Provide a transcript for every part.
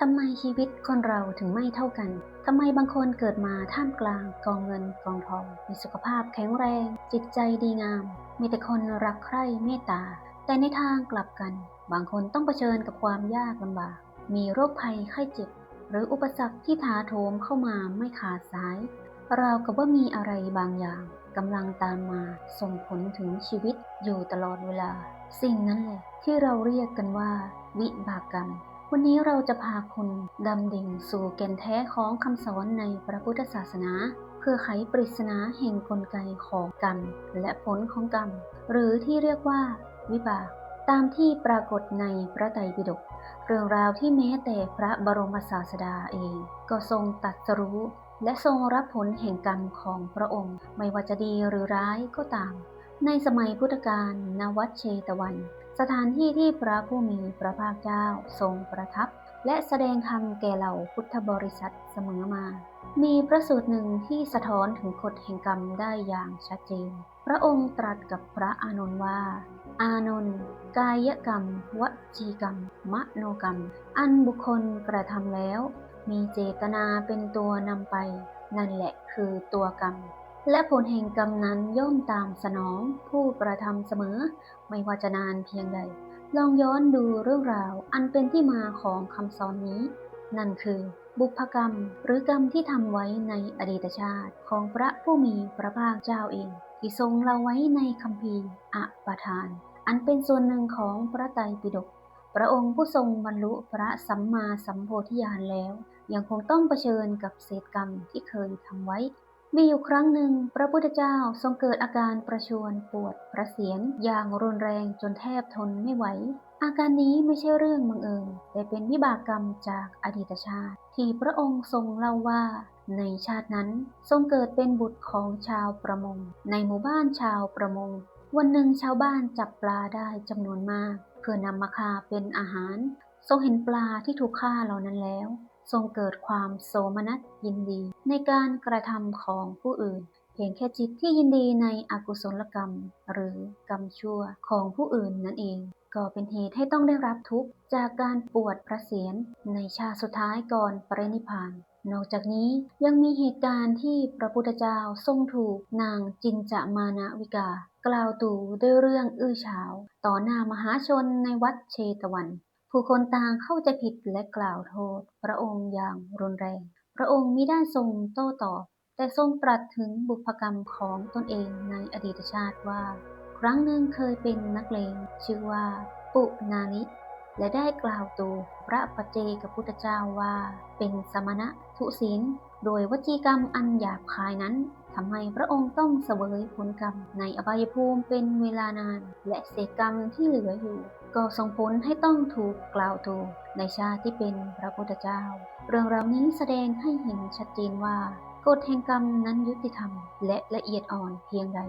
ทำไมชีวิตคนเราถึงไม่เท่ากัน ทำไมบางคนเกิดมาท่ามกลางกองเงินกองทอง มีสุขภาพแข็งแรง จิตใจดีงาม มีแต่คนรักใคร่เมตตา แต่ในทางกลับกัน บางคนต้องเผชิญกับความยากลำบาก มีโรคภัยไข้เจ็บ หรืออุปสรรคที่ถาโถมเข้ามาไม่ขาดสาย เรากับว่ามีอะไรบางอย่างกำลังตามมาส่งผลถึงชีวิตอยู่ตลอดเวลา สิ่งนั้นแหละที่เราเรียกกันว่า วิบากกรรม วันนี้เราจะพาคุณดำดิ่งสู่แก่นแท้ของคำสอนในพระพุทธศาสนา เพื่อไขปริศนาแห่งกลไกของกรรม และผลของกรรม หรือที่เรียกว่า วิบาก ตามที่ปรากฏในพระไตรปิฎกเรื่องราวที่แม้แต่พระบรมศาสดาเอง ก็ทรงตรัสรู้และทรงรับผลแห่งกรรมของพระองค์ ไม่ว่าจะดีหรือร้ายก็ตาม ในสมัยพุทธกาลณวัดเชตวัน สถานที่ที่พระผู้มีพระภาคเจ้าทรงประทับ และแสดงธรรมแก่เหล่าพุทธบริษัทเสมอมา มีพระสูตรหนึ่งที่สะท้อนถึงกฎแห่งกรรมได้อย่างชัดเจน พระองค์ตรัสกับพระอานนท์ว่า อานนท์กายกรรม วจีกรรม มโนกรรม อันบุคคลกระทำแล้ว มีเจตนาเป็นตัวนำไป นั่นแหละคือตัวกรรม และผลแห่งกรรมนั้นย่อมตามสนองผู้กระทำเสมอ ไม่ว่าจะนานเพียงใด ลองย้อนดูเรื่องราวอันเป็นที่มาของคำสอนนี้ นั่นคือ บุพกรรมหรือกรรมที่ทำไว้ในอดีตชาติของพระผู้มีพระภาคเจ้าเอง ที่ทรงเล่าไว้ในคัมภีร์อปทาน อันเป็นส่วนหนึ่งของพระไตรปิฎกพระองค์ผู้ทรงบรรลุพระสัมมาสัมโพธิญาณแล้ว ยังคงต้องเผชิญกับเศษกรรมที่เคยทำไว้ มีอยู่ครั้งหนึ่งพระพุทธเจ้าทรงเกิดอาการประชวนปวดพระเศียรอย่างรุนแรงจนแทบทนไม่ไหว อาการนี้ไม่ใช่เรื่องบังเอิญแต่เป็นวิบากกรรมจากอดีตชาติ ที่พระองค์ทรงเล่าว่า ในชาตินั้นทรงเกิดเป็นบุตรของชาวประมง ในหมู่บ้านชาวประมง วันหนึ่งชาวบ้านจับปลาได้จำนวนมาก เพื่อนำมาคาเป็นอาหาร ทรงเห็นปลาที่ถูกฆ่าเหล่านั้นแล้ว ทรงเกิดความโสมนัสยินดี ในการกระทำของผู้อื่น เพียงแค่จิตที่ยินดีในอกุศลกรรม หรือกรรมชั่วของผู้อื่นนั่นเอง ก็เป็นเหตุให้ต้องได้รับทุกข์จากการปวดพระเศียรในชาติสุดท้ายก่อนปรินิพานนอกจากนี้ยังมีเหตุการณ์ที่พระพุทธเจ้าทรงถูกนางจินจมานะวิกา กล่าวตู่ด้วยเรื่องอื้อฉาว ต่อหน้ามหาชนในวัดเชตวัน ผู้คนต่างเข้าใจผิดและกล่าวโทษ พระองค์อย่างรุนแรง พระองค์มิได้ทรงโต้ตอบ แต่ทรงตรัสถึงบุพกรรมของตนเองในอดีตชาติว่า ครั้งหนึ่งเคยเป็นนักเลงชื่อว่า ปุนาลิและได้กล่าวตูพระปัจเจกับพุทธเจ้าว่า เป็นสมณะทุศีลโดยวจีกรรมอันหยาบคายนั้น ทำให้พระองค์ต้องเสวยผลกรรมในอบายภูมิเป็นเวลานาน และเศษกรรมที่เหลืออยู่ ก็ส่งผลให้ต้องถูกกล่าวตูในชาติที่เป็นพระพุทธเจ้า เรื่องราวนี้แสดงให้เห็นชัดเจนว่ากฎแห่งกรรมนั้นยุติธรรม และละเอียดอ่อนเพียงใด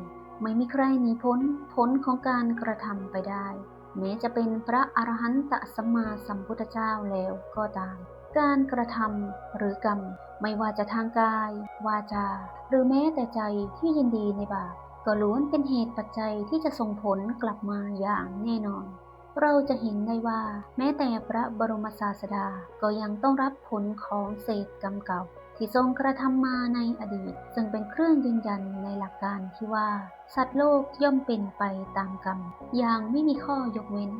ไม่มีใครหนีพ้นผลของการกระทำไปได้ แม้จะเป็นพระอรหันตสัมมาสัมพุทธเจ้าแล้วก็ตาม การกระทำหรือกรรม ไม่ว่าจะทางกาย วาจา หรือแม้แต่ใจที่ยินดีในบาปก็ล้วนเป็นเหตุปัจจัยที่จะส่งผลกลับมาอย่างแน่นอน เราจะเห็นได้ว่า แม้แต่พระบรมศาสดาก็ยังต้องรับผลของเศษกรรมเก่า ที่ทรงกระทำมาในอดีต ซึ่งเป็นเครื่องยืนยันในหลักการที่ว่า สัตว์โลกย่อมเป็นไปตามกรรมอย่างไม่มีข้อยกเว้น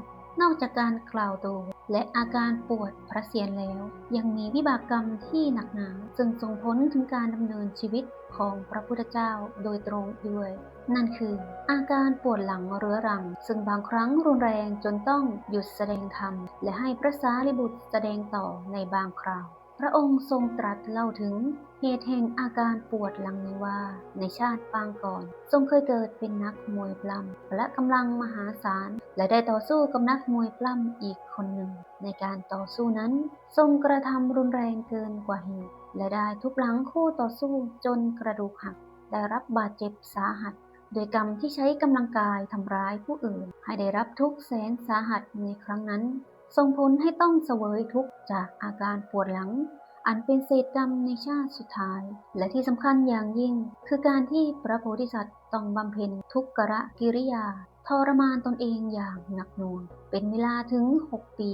นอกจากการกล่าวตู และอาการปวดพระเศียรแล้ว ยังมีวิบากกรรมที่หนักหนาซึ่งส่งผลถึงการดำเนินชีวิตของพระพุทธเจ้าโดยตรงด้วย นั่นคือ อาการปวดหลังเรื้อรัง ซึ่งบางครั้งรุนแรงจนต้องหยุดแสดงธรรม และให้พระสารีบุตรแสดงต่อในบางคราว พระองค์ทรงตรัสเล่าถึงเหตุแห่งอาการปวดหลังนี้ว่า ในชาติปางก่อน ทรงเคยเกิดเป็นนักมวยปล้ำและกำลังมหาศาล และได้ต่อสู้กับนักมวยปล้ำอีกคนหนึ่ง ในการต่อสู้นั้น ทรงกระทำรุนแรงเกินกว่าเหตุและได้ทุบหลังคู่ต่อสู้จนกระดูกหัก ได้รับบาดเจ็บสาหัส โดยกรรมที่ใช้กำลังกายทำร้ายผู้อื่น ให้ได้รับทุกแสนสาหัสในครั้งนั้น ส่งผลให้ต้องเสวยทุกข์จากอาการปวดหลัง อันเป็นเศษกรรมในชาติสุดท้าย และที่สำคัญอย่างยิ่ง คือการที่พระโพธิสัตว์ต้องบำเพ็ญทุกขะกิริยา ทรมานตนเองอย่างหนักหน่วง เป็นเวลาถึง 6 ปี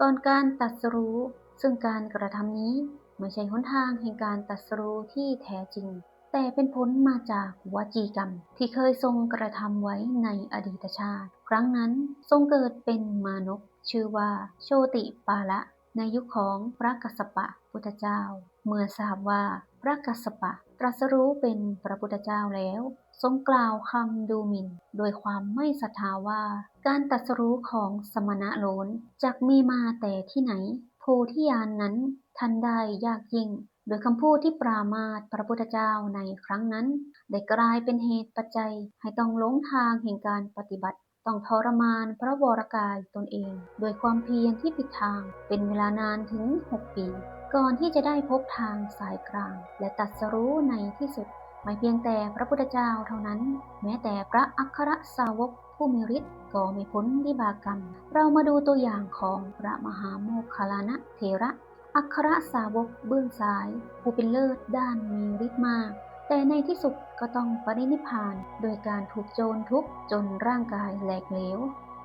ก่อนการตัดสรู้ ซึ่งการกระทำนี้ไม่ใช่หนทางแห่งการตรัสรู้ที่แท้จริง แต่เป็นผลมาจากวจีกรรม ที่เคยทรงกระทำไว้ในอดีตชาติ ครั้งนั้นทรงเกิดเป็นมานพชื่อว่าโชติปาละ ในยุคของพระกัสสปะพุทธเจ้า เมื่อทราบว่าพระกัสสปะตรัสรู้เป็นพระพุทธเจ้าแล้วทรงกล่าวคำดูหมิ่น โดยความไม่ศรัทธาว่า การตรัสรู้ของสมณะโลนจักมีมาแต่ที่ไหน โพธิญาณนนั้นท่านได้ยากยิ่ง โดยคำพูดที่ปรามาสพระพุทธเจ้าในครั้งนั้น ได้กลายเป็นเหตุปัจจัย ให้ต้องหลงทางแห่งการปฏิบัติ ต้องทรมานพระวรกายตนเอง โดยความเพียรที่ผิดทาง เป็นเวลานานถึง 6 ปี ก่อนที่จะได้พบทางสายกลาง และตัดสรู้ในที่สุด ไม่เพียงแต่พระพุทธเจ้าเท่านั้น แม้แต่พระอัครสาวกผู้มีฤทธิ์ก็ไม่พ้นวิบากกรรม เรามาดูตัวอย่างของพระมหาโมคคลานะเถระ อัครสาวกเบื้องซ้าย ผู้เป็นเลิศด้านมีฤทธิ์มาก แต่ในที่สุดก็ต้องปรินิพพาน โดยการถูกโจรทุบจนร่างกายแหลกเหลว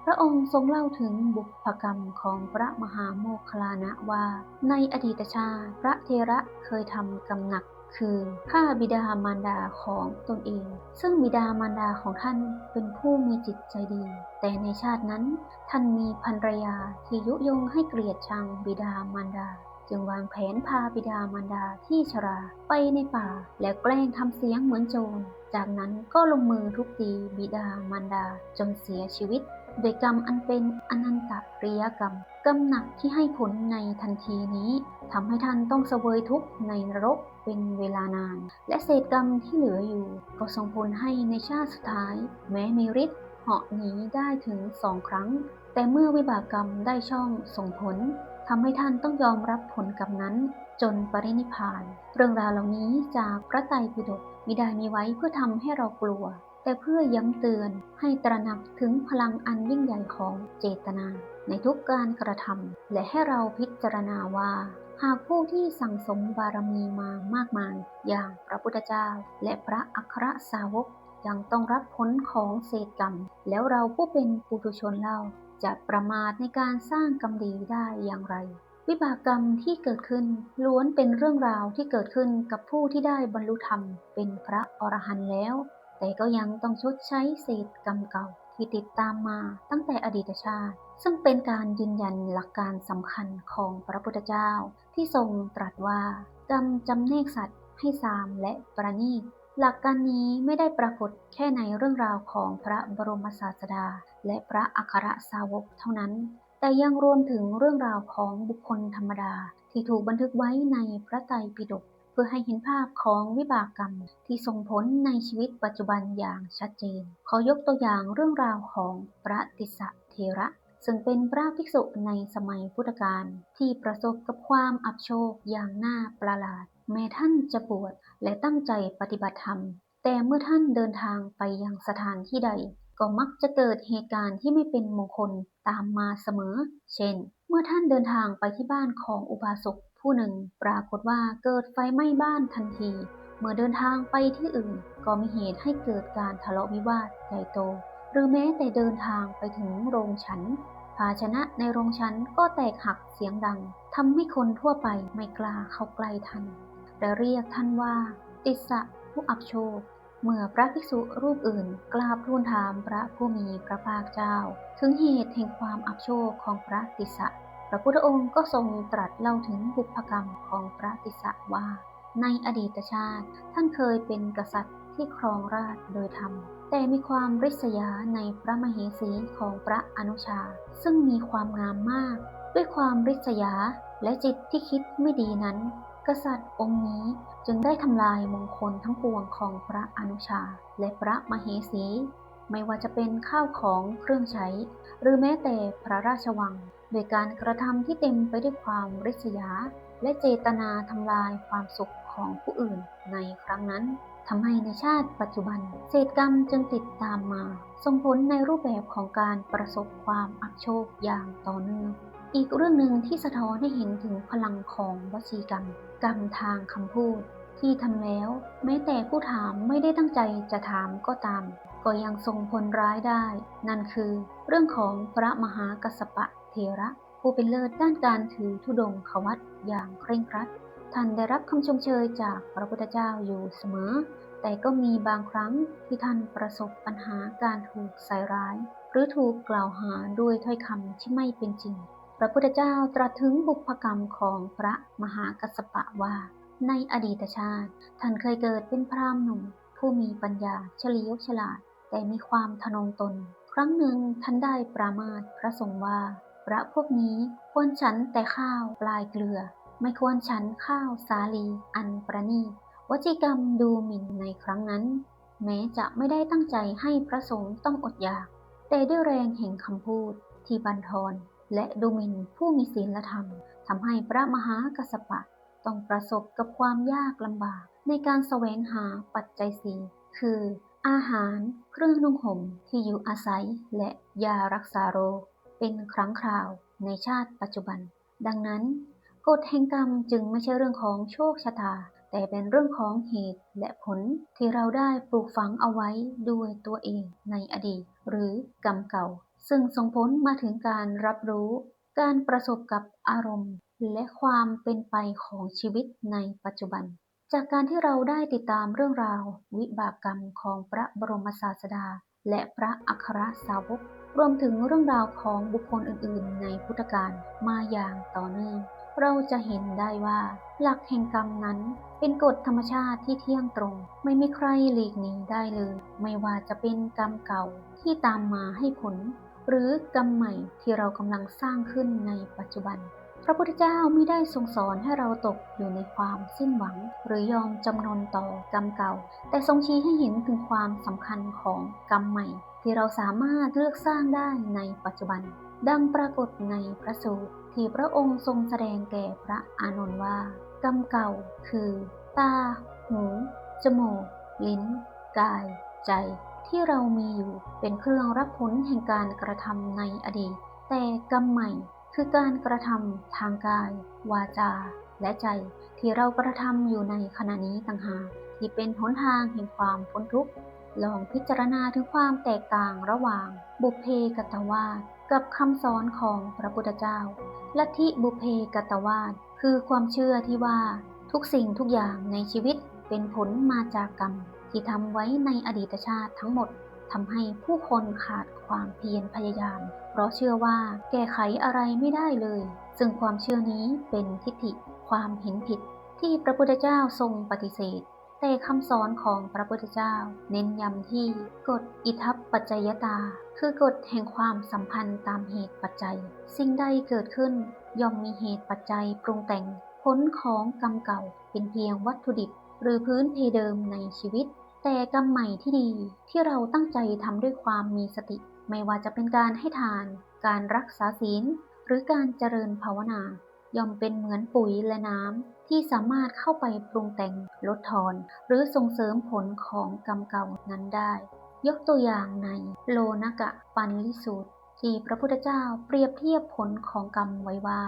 พระองค์ทรงเล่าถึงบุพกรรมของพระมหาโมคลลานะว่า ในอดีตชาติพระเทระเคยทำกรรมหนักคือฆ่าบิดามารดาของตนเอง ซึ่งบิดามารดาของท่านเป็นผู้มีจิตใจดี แต่ในชาตินั้นท่านมีภรรยาที่ยุยงให้เกลียดชังบิดามารดา จึงวางแผนพาบิดามารดาที่ชราไปในป่า แล้วแกล้งทำเสียงเหมือนโจร จากนั้นก็ลงมือทุบตีบิดามารดาจนเสียชีวิต โดยกรรมอันเป็นอนันตริยกรรมกรรมหนักที่ให้ผลในทันทีนี้ทำให้ท่านต้องเสวยทุกข์ในนรกเป็นเวลานาน และเศษกรรมที่เหลืออยู่ ก็ส่งผลให้ในชาติสุดท้าย แม้มีฤทธิ์เหาะหนีได้ถึงสองครั้ง แต่เมื่อวิบากกรรมได้ช่องส่งผล ทำให้ท่านต้องยอมรับผลกรรมนั้น จนปรินิพพาน เรื่องราวเหล่านี้จากพระไตรปิฎกมิได้มีไว้เพื่อทำให้เรากลัว แต่เพื่อย้ำเตือนให้ตระหนักถึงพลังอันยิ่งใหญ่ของเจตนา ในทุกการกระทำและให้เราพิจารณาว่า หากผู้ที่สั่งสมบารมีมามากมาย อย่างพระพุทธเจ้า และพระอัครสาวกยังต้องรับผลของเศษกรรม แล้วเราผู้เป็นปุถุชนเล่า จะประมาทในการสร้างกรรมดีได้อย่างไร วิบากกรรมที่เกิดขึ้นล้วนเป็นเรื่องราวที่เกิดขึ้นกับผู้ที่ได้บรรลุธรรมเป็นพระอรหันต์แล้ว แต่ก็ยังต้องชดใช้เศษกรรมเก่าที่ติดตามมาตั้งแต่อดีตชาติ ซึ่งเป็นการยืนยันหลักการสำคัญของพระพุทธเจ้าที่ทรงตรัสว่ากรรมจำแนกสัตว์ให้สามและประณีต หลักการนี้ไม่ได้ปรากฏแค่ในเรื่องราวของพระบรมศาสดา และพระอัครสาวกเท่านั้น แต่ยังรวมถึงเรื่องราวของบุคคลธรรมดา ที่ถูกบันทึกไว้ในพระไตรปิฎกเพื่อให้เห็นภาพของวิบากกรรมที่ส่งผลในชีวิตปัจจุบันอย่างชัดเจน ขอยกตัวอย่างเรื่องราวของพระติสะเทระซึ่งเป็นพระภิกษุในสมัยพุทธกาลที่ประสบกับความอับโชคอย่างน่าประหลาด แม้ท่านจะบวชและตั้งใจปฏิบัติธรรม แต่เมื่อท่านเดินทางไปยังสถานที่ใด ก็มักจะเกิดเหตุการณ์ที่ไม่เป็นมงคลตามมาเสมอ เช่น เมื่อท่านเดินทางไปที่บ้านของอุบาสกผู้หนึ่ง ปรากฏว่าเกิดไฟไหม้บ้านทันที เมื่อเดินทางไปที่อื่น ก็มีเหตุให้เกิดการทะเลาะวิวาทใหญ่โต หรือแม้แต่เดินทางไปถึงโรงฉันภาชนะในโรงฉันก็แตกหักเสียงดังทำให้คนทั่วไปไม่กล้าเข้าใกล้ท่าน และเรียกท่านว่า ติสสะผู้อับโชค เมื่อพระภิกษุรูปอื่นกราบทูลถามพระผู้มีพระภาคเจ้า ถึงเหตุแห่งความอับโชคของพระติสสะพระพุทธองค์ก็ทรงตรัสเล่าถึงบุพกรรมของพระติสสะว่า ในอดีตชาติ ท่านเคยเป็นกษัตริย์ที่ครองราชโดยธรรม แต่มีความริษยาในพระมเหสีของพระอนุชา ซึ่งมีความงามมาก ด้วยความริษยาและจิตที่คิดไม่ดีนั้น กษัตริย์องค์นี้จึงได้ทำลายมงคลทั้งปวงของพระอนุชา และพระมเหสี ไม่ว่าจะเป็นข้าวของเครื่องใช้ หรือแม้แต่พระราชวัง โดยการกระทำที่เต็มไปด้วยความริษยา และเจตนาทำลายความสุขของผู้อื่นในครั้งนั้นทำให้ในชาติปัจจุบัน เศษกรรมจึงติดตามมา ส่งผลในรูปแบบของการประสบความอับโชคอย่างต่อเนื่อง อีกเรื่องหนึ่งที่สะท้อนให้เห็นถึงพลังของวจีกรรม กรรมทางคำพูด ที่ทำแล้ว แม้แต่ผู้ถามไม่ได้ตั้งใจจะถามก็ตาม ก็ยังส่งผลร้ายได้ นั่นคือเรื่องของพระมหากัสปะเทระ ผู้เป็นเลิศด้านการถือธุดงควัตอย่างเคร่งครัด ท่านได้รับคำชมเชยจากพระพุทธเจ้าอยู่เสมอ แต่ก็มีบางครั้งที่ท่านประสบปัญหาการถูกใส่ร้าย หรือถูกกล่าวหาด้วยถ้อยคำที่ไม่เป็นจริง พระพุทธเจ้าตรัสถึงบุพกรรมของพระมหากัสสปะว่า ในอดีตชาติ ท่านเคยเกิดเป็นพราหมณ์หนุ่ม ผู้มีปัญญาเฉลียวฉลาด แต่มีความทะนงตน ครั้งหนึ่งท่านได้ปรามาสพระสงฆ์ว่า พระพวกนี้ควรฉันแต่ข้าวปลายเกลือ ไม่ควรฉันข้าวสาลี อันประณีตวจีกรรมดูหมิ่นในครั้งนั้น แม้จะไม่ได้ตั้งใจให้พระสงฆ์ต้องอดอยาก แต่ด้วยแรงแห่งคำพูดที่บันทอน และดูหมิ่นผู้มีศีลธรรมทำให้พระมหากัสสปะต้องประสบกับความยากลำบาก ในการแสวงหาปัจจัยสี่คือ อาหารเครื่องนุ่งห่มที่อยู่อาศัย และยารักษาโรค เป็นครั้งคราวในชาติปัจจุบัน ดังนั้นกฎแห่งกรรมจึงไม่ใช่เรื่องของโชคชะตา แต่เป็นเรื่องของเหตุและผลที่เราได้ปลูกฝังเอาไว้ด้วยตัวเองในอดีต หรือกรรมเก่า ซึ่งส่งผลมาถึงการรับรู้ การประสบกับอารมณ์ และความเป็นไปของชีวิตในปัจจุบัน จากการที่เราได้ติดตามเรื่องราว วิบากกรรมของพระบรมศาสดา และพระอัครสาวก รวมถึงเรื่องราวของบุคคลอื่น ๆ ในพุทธกาลมาอย่างต่อเนื่องเราจะเห็นได้ว่า หลักแห่งกรรมนั้นเป็นกฎธรรมชาติที่เที่ยงตรง ไม่มีใครหลีกหนีได้เลย ไม่ว่าจะเป็นกรรมเก่าที่ตามมาให้ผล หรือกรรมใหม่ที่เรากำลังสร้างขึ้นในปัจจุบัน พระพุทธเจ้าไม่ได้ทรงสอนให้เราตกอยู่ในความสิ้นหวัง หรือยอมจำนนต่อกรรมเก่า แต่ทรงชี้ให้เห็นถึงความสำคัญของกรรมใหม่ ที่เราสามารถเลือกสร้างได้ในปัจจุบัน ดังปรากฏในพระสูตรที่พระองค์ทรงแสดงแก่พระอานนท์ว่า กรรมเก่าคือ ตา หู จมูก ลิ้น กาย ใจ ที่เรามีอยู่เป็นเครื่องรับผลแห่งการกระทำในอดีต แต่กรรมใหม่คือการกระทำทางกาย วาจา และใจที่เรากระทำอยู่ในขณะนี้ต่างหากที่เป็นหนทางแห่งความพ้นทุกข์ลองพิจารณาถึงความแตกต่างระหว่าง บุพเพกตวาสกับคำสอนของพระพุทธเจ้า ลัทธิบุพเพกตวาสคือความเชื่อที่ว่าทุกสิ่งทุกอย่างในชีวิตเป็นผลมาจากกรรม ที่ทำไว้ในอดีตชาติทั้งหมดทำให้ผู้คนขาดความเพียรพยายาม เพราะเชื่อว่าแก้ไขอะไรไม่ได้เลย ซึ่งความเชื่อนี้เป็นทิฏฐิความเห็นผิด ที่พระพุทธเจ้าทรงปฏิเสธ แต่คำสอนของพระพุทธเจ้า เน้นย้ำที่กฎอิทัปปัจจยตา คือกฎแห่งความสัมพันธ์ตามเหตุปัจจัย สิ่งใดเกิดขึ้น ย่อมมีเหตุปัจจัยปรุงแต่งผลของกรรมเก่าเป็นเพียงวัตถุดิบ หรือพื้นเพเดิมในชีวิต แต่กรรมใหม่ที่ดีที่เราตั้งใจทำด้วยความมีสติ ไม่ว่าจะเป็นการให้ทาน การรักษาศีล หรือการเจริญภาวนา ย่อมเป็นเหมือนปุ๋ยและน้ำที่สามารถเข้าไปปรุงแต่งลดทอน หรือส่งเสริมผลของกรรมเก่านั้นได้ ยกตัวอย่างในโลนกะปันลิสูตรที่พระพุทธเจ้าเปรียบเทียบผลของกรรมไว้ว่า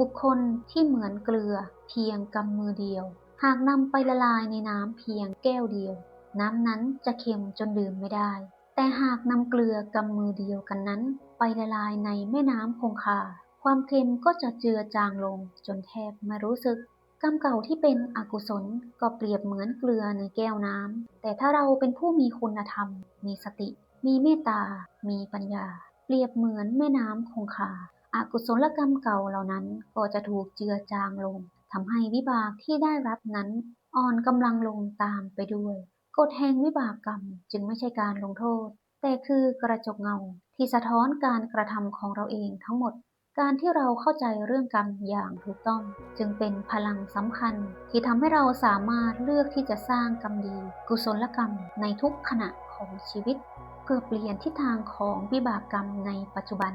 บุคคลที่เหมือนเกลือเพียงกำมือเดียว หากนำไปละลายในน้ำเพียงแก้วเดียว น้ำนั้นจะเค็มจนดื่มไม่ได้ แต่หากนำเกลือกำมือเดียวกันนั้น ไปละลายในแม่น้ำคงคา ความเค็มก็จะเจือจางลงจนแทบไม่รู้สึกกรรมเก่าที่เป็นอกุศลก็เปรียบเหมือนเกลือในแก้วน้ำ แต่ถ้าเราเป็นผู้มีคุณธรรม มีสติ มีเมตตา มีปัญญา เปรียบเหมือนแม่น้ำคงคาอกุศลกรรมเก่าเหล่านั้นก็จะถูกเจือจางลง ทำให้วิบากที่ได้รับนั้น อ่อนกำลังลงตามไปด้วยกฎแห่งวิบากกรรมจึงไม่ใช่การลงโทษ แต่คือกระจกเงาที่สะท้อนการกระทำของเราเองทั้งหมด การที่เราเข้าใจเรื่องกรรมอย่างถูกต้อง จึงเป็นพลังสำคัญ ที่ทำให้เราสามารถเลือกที่จะสร้างกรรมดี กุศลกรรมในทุกขณะของชีวิต เพื่อเปลี่ยนทิศทางของวิบากกรรมในปัจจุบัน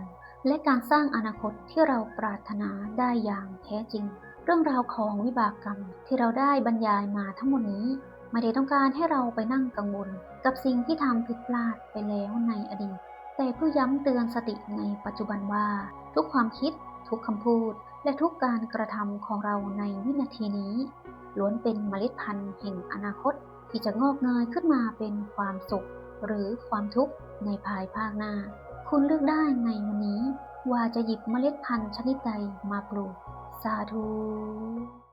และการสร้างอนาคตที่เราปรารถนาได้อย่างแท้จริง เรื่องราวของวิบากกรรมที่เราได้บรรยายมาทั้งหมดนี้ ไม่ได้ต้องการให้เราไปนั่งกังวล กับสิ่งที่ทำผิดพลาดไปแล้วในอดีต แต่เพื่อย้ำเตือนสติในปัจจุบันว่า ทุกความคิด ทุกคำพูด และทุกการกระทำของเราในวินาทีนี้ ล้วนเป็นเมล็ดพันธุ์แห่งอนาคต ที่จะงอกเงยขึ้นมาเป็นความสุข หรือความทุกข์ในภายภาคหน้า คุณเลือกได้ในวันนี้ ว่าจะหยิบเมล็ดพันธุ์ชนิดใดมาปลูก สสาธุ